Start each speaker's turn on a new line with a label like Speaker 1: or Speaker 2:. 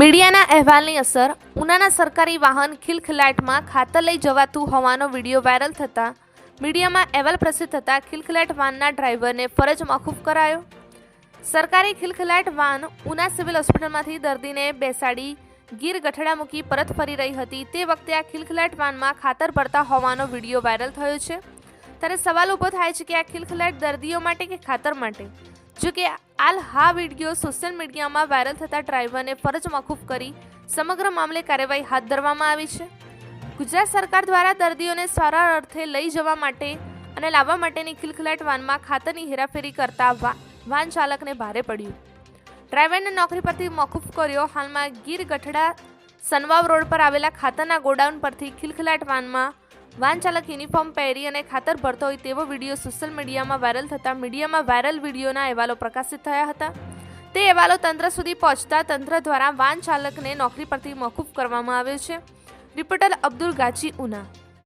Speaker 1: મીડિયાના અહેવાલની અસર, ઉનાના સરકારી વાહન ખિલખિલાટમાં ખાતર લઈ જવાતું હોવાનો વીડિયો વાયરલ થતાં મીડિયામાં અહેવાલ પ્રસિદ્ધ થતાં ખિલખિલાટ વાનના ડ્રાઈવરને ફરજ મોકૂફ કરાયો. સરકારી ખિલખિલાટ વાન ઉના સિવિલ હોસ્પિટલમાંથી દર્દીને બેસાડી ગીર ગઠડા મૂકી પરત ફરી રહી હતી. તે વખતે આ ખિલખિલાટ વાનમાં ખાતર ભરતા હોવાનો વીડિયો વાયરલ થયો છે. ત્યારે સવાલ ઊભો થાય છે કે આ ખિલખિલાટ દર્દીઓ માટે કે ખાતર માટે? જો કે હાલ હા વીડિયો સોશિયલ મીડિયામાં વાયરલ થતા ડ્રાઈવરને ફરજ મોકૂફ કરી સમગ્ર મામલે કાર્યવાહી હાથ ધરવામાં આવી છે. ગુજરાત સરકાર દ્વારા દર્દીઓને સારા અર્થે લઈ જવા માટે અને લાવવા માટેની ખિલખિલાટ વાનમાં ખાતરની હેરાફેરી કરતા વા- વાહન ચાલકને ભારે પડ્યું. ડ્રાઈવરને નોકરી પરથી મોકૂફ કર્યો. હાલમાં ગીર ગઠડા સનવાવ રોડ પર આવેલા ખાતરના ગોડાઉન પરથી ખિલખિલાટ વાનમાં વાહન ચાલક યુનિફોર્મ પહેરી અને ખાતર ભરતો હોય તેવો વીડિયો સોશિયલ મીડિયામાં વાયરલ થતાં મીડિયામાં વાયરલ વિડીયોના અહેવાલો પ્રકાશિત થયા હતા. તે અહેવાલો તંત્ર સુધી પહોંચતા તંત્ર દ્વારા વાહન ચાલકને નોકરી પરથી મોકૂફ કરવામાં આવ્યો છે. રિપોર્ટર અબ્દુલ ગાચી ઉના.